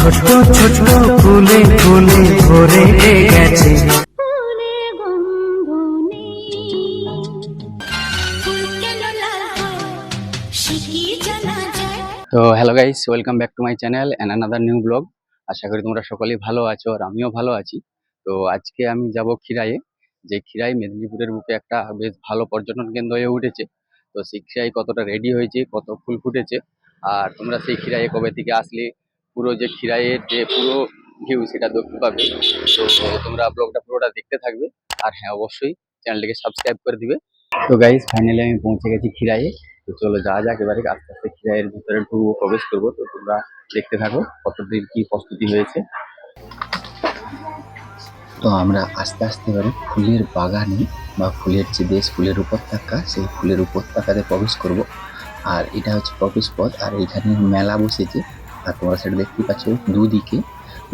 ছোট ছোট ফুলে ফুলে ভরে গেছে। তো hello guys welcome back to my channel and another new blog আশা করি তোমরা সকলেই ভালো আছো আর আমিও ভালো আছি। তো আজকে আমি যাব খিরাইয়ে যে খিরাই মেদিনীপুরের বুকে একটা বেশ ভালো পর্যটন কেন্দ্র হয়ে উঠেছে। তো সেই খিরাই কতটা রেডি হয়েছে কত ফুল ফুটেছে আর তোমরা সেই খিরাইয়ে কবে থেকে আসলে পুরো যে খিরাইয়ের যে পুরো ভিউ সেটা দেখতে পাবে। তো তোমরা ব্লগটা পুরোটা দেখতে থাকবে। আর হ্যাঁ অবশ্যই চ্যানেলটিকে সাবস্ক্রাইব করে দিবে। তো গাইস ফাইনালি আমি পৌঁছে গেছি খিরাইয়ে। তো চলো যাওয়া যাক এবারে। আস্তে আস্তে খিরাইয়ের ভিতরে ঢুকবো, প্রবেশ করব। তো তোমরা দেখতে থাকো কতদিন কি প্রস্তুতি হয়েছে। তো আমরা আস্তে আস্তে এবারে ফুলের বাগানে বা ফুলের যে দেশ, ফুলের উপত্যকা, সেই ফুলের উপত্যকাতে প্রবেশ করব। আর এটা হচ্ছে প্রবেশ পথ। আর এখানে মেলা বসেছে। আর তোমরা সেটা দেখতে পাচ্ছ দুদিকে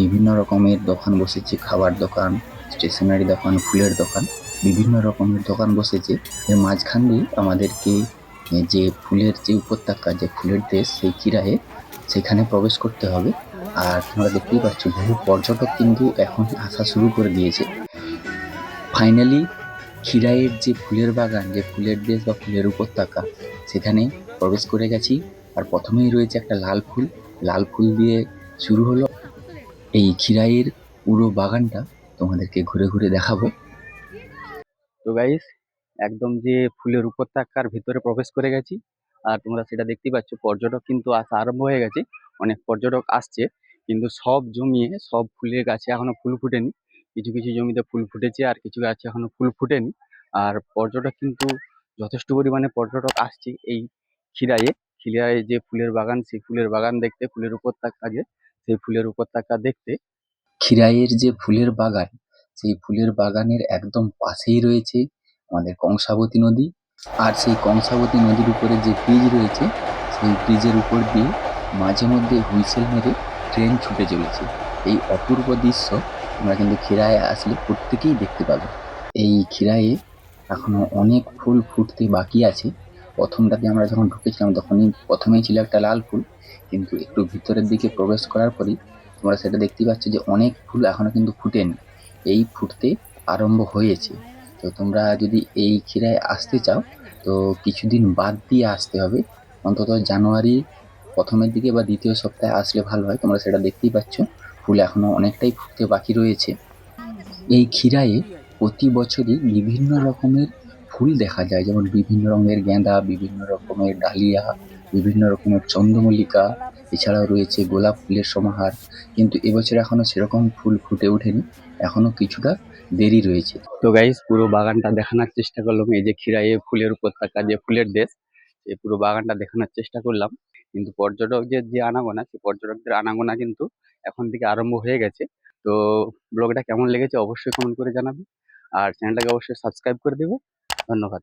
বিভিন্ন রকমের দোকান বসেছে, খাবার দোকান স্টেশনারি দোকান, ফুলের দোকান, বিভিন্ন রকমের দোকান বসেছে। এর মাঝখান দিয়ে আমাদেরকে যে ফুলের যে উপত্যকা, যে ফুলের দেশ, সেই কিরায়ে সেখানে প্রবেশ করতে হবে। আর তোমরা দেখতেই পাচ্ছ বহু পর্যটক কিন্তু এখন আসা শুরু করে দিয়েছে। ফাইনালি খিরাইয়ের যে ফুলের বাগান, যে ফুলের দেশ বা ফুলের উপত্যকা, সেখানে প্রবেশ করে গেছি। আর প্রথমেই রয়েছে একটা লাল ফুল লাল ফুল দিয়ে শুরু হলো। এই খিরাইয়ের পুরো বাগানটা তোমাদেরকে ঘুরে ঘুরে দেখাবো। তো গাইস একদম যে ফুলের উপত্যকার ভিতরে প্রবেশ করে গেছি, আর তোমরা সেটা দেখতেই পাচ্ছ, পর্যটক কিন্তু আসা আরম্ভ হয়ে গেছে। অনেক পর্যটক আসছে, কিন্তু সব জমিয়ে, সব ফুলের গাছে এখনও ফুল ফুটেনি। কিছু কিছু জমিতে ফুল ফুটেছে, আর কিছু গাছে এখনও ফুল ফুটেনি। আর পর্যটক কিন্তু যথেষ্ট পরিমাণে পর্যটক আসছে এই খিরাইয়ে। খিরাইয়ে যে ফুলের বাগান, সেই ফুলের বাগান দেখতে, ফুলের উপত্যকা যে, সেই ফুলের উপত্যকা দেখতে খিরাইয়ের যে ফুলের বাগান, সেই ফুলের বাগানের একদম পাশেই রয়েছে আমাদের কংসাবতী নদী। আর সেই কংসাবতী নদীর উপরে যে ব্রিজ রয়েছে, সেই ব্রিজের উপর দিয়ে মাঝে মধ্যে হুইসেল মেরে ট্রেন ছুটে চলেছে। এই অপূর্ব দৃশ্য আমরা কিন্তু খিরায়ে আসলে প্রত্যেকেই দেখতে পাবে। এই খিরায়ে এখনও অনেক ফুল ফুটতে বাকি আছে। প্রথমটাতে আমরা যখন ঢুকেছিলাম, তখনই প্রথমেই ছিল একটা লাল ফুল। কিন্তু একটু ভিতরের দিকে প্রবেশ করার পরই তোমরা সেটা দেখতেই পাচ্ছ যে অনেক ফুল এখনও কিন্তু ফুটেনি। এই ফুটতে আরম্ভ হয়েছে। তো তোমরা যদি এই খিরায় আসতে চাও, তো কিছুদিন বাদ দিয়ে আসতে হবে। অন্তত জানুয়ারি প্রথমের দিকে বা দ্বিতীয় সপ্তাহে আসলে ভালো হয়। তোমরা সেটা দেখতেই পাচ্ছ। ফুল এখনও অনেকটাই ফুটতে বাকি রয়েছে। এই ক্ষীরায়ে প্রতি বছরই বিভিন্ন রকমের ফুল দেখা যায়, যেমন বিভিন্ন রঙের গেঁদা, বিভিন্ন রকমের ডালিয়া, বিভিন্ন রকমের চন্দ্রমল্লিকা, এছাড়াও রয়েছে গোলাপ ফুলের সমাহার। কিন্তু এবছর এখনও সেরকম ফুল ফুটে ওঠেনি, এখনও কিছুটা দেরি রয়েছে। তো গাইস পুরো বাগানটা দেখানোর চেষ্টা করলাম, এই যে খিরাইয়ে ফুলের উপত্যকা, যে ফুলের দেশ, এই পুরো বাগানটা দেখানোর চেষ্টা করলাম। কিন্তু পর্যটকদের যে আনাগোনা, সেই পর্যটকদের আনাগোনা কিন্তু এখন থেকে আরম্ভ হয়ে গেছে। তো ব্লগটা কেমন লেগেছে অবশ্যই কমেন্ট করে জানাবে। আর চ্যানেলটাকে অবশ্যই সাবস্ক্রাইব করে দেবে। ধন্যবাদ।